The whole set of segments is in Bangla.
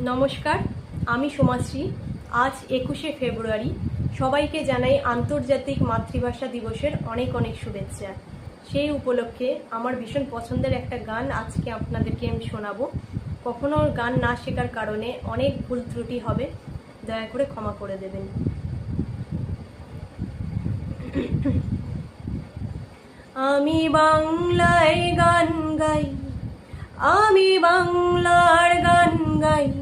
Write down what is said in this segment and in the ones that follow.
নমস্কার, আমি সোমাশ্রী। আজ একুশে ফেব্রুয়ারি। সবাইকে জানাই আন্তর্জাতিক মাতৃভাষা দিবসের অনেক অনেক শুভেচ্ছা। সেই উপলক্ষে আমার ভীষণ পছন্দের একটা গান আজকে আপনাদেরকে আমি শোনাবো। কখনো গান না শেখার কারণে অনেক ভুল ত্রুটি হবে। দয়া করে ক্ষমা করে দেবেন। আমি বাংলায় গান গাই। আমি বাংলার গান গাই।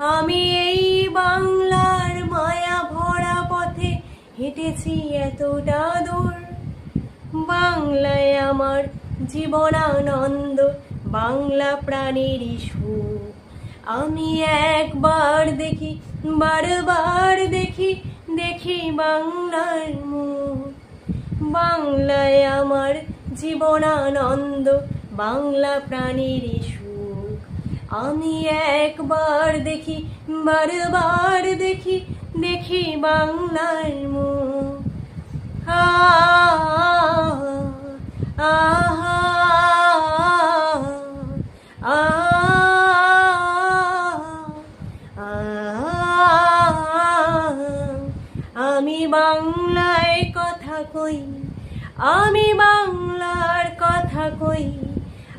আমি এই বাংলার মায়া ভরা পথে হেঁটেছি এতটা দূর। বাংলায় আমার জীবনানন্দ, বাংলা প্রাণীর আমি একবার দেখি, বারবার দেখি দেখি বাংলার মুখ। বাংলায় আমার জীবনানন্দ, বাংলা প্রাণীর সুখ আমি একবার দেখি, বারবার দেখি দেখি বাংলার মুখ। আমি বাংলায় কথা কই, আমি বাংলার কথা কই।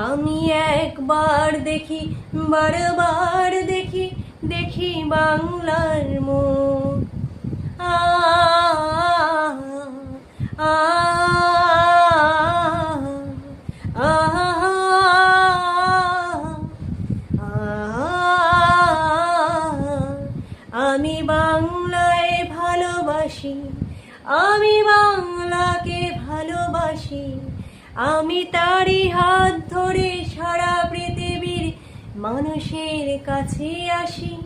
আমি একবার দেখি বারবার দেখি দেখি বাংলার আ আ আমি বাংলায় ভালোবাসি আমি আমি তারই হাত ধরে সারা পৃথিবীর মানুষের কাছে আসি।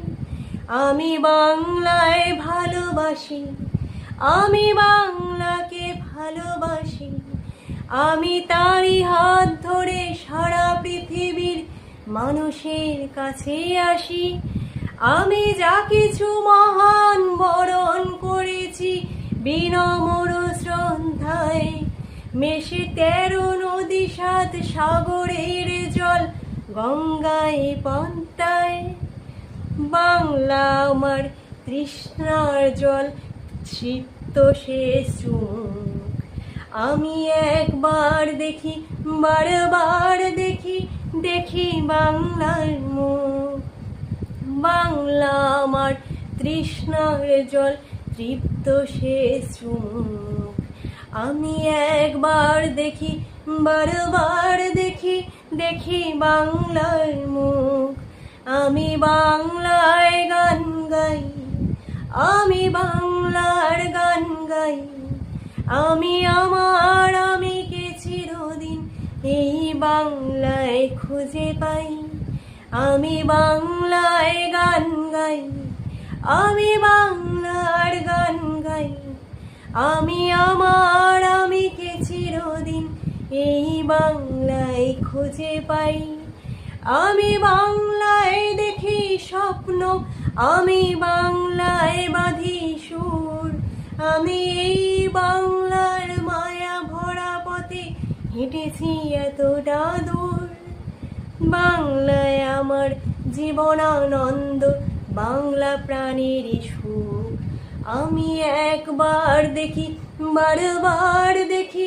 আমি বাংলায় ভালোবাসি। আমি বাংলাকে ভালোবাসি। আমি তারই হাত ধরে সারা পৃথিবীর মানুষের কাছে আসি। আমি যা কিছু মহান বরণ করেছি বিনম্র শ্রদ্ধায়। মেশে তেরো নদী সাত সাগরের জল গঙ্গায় পন্তায় বাংলা আমার তৃষ্ণার জল শেষ চুমুক আমি একবার দেখি, বারবার দেখি দেখি বাংলার মুখ। বাংলা আমার তৃষ্ণার জল, তৃপ্ত সে চুমুক আমি একবার দেখি, বারবার দেখি দেখি বাংলার মুখ। আমি বাংলায় গান গাই, আমি বাংলার গান গাই। আমি আমার আমি কে চিরদিন এই বাংলায় খুঁজে পাই। আমি বাংলায় গান গাই, আমি বাংলার গান গাই। আমি আমার বাংলায় খুঁজে পাই। আমি বাংলায় দেখি স্বপ্ন, আমি বাংলায় বাঁধি সুর। আমি এই বাংলার মায়া ভরা পথে হেঁটেছি এতটা দূর। বাংলায় আমার জীবনানন্দ, বাংলা প্রাণের সুর। আমি একবার দেখি, বারবার দেখি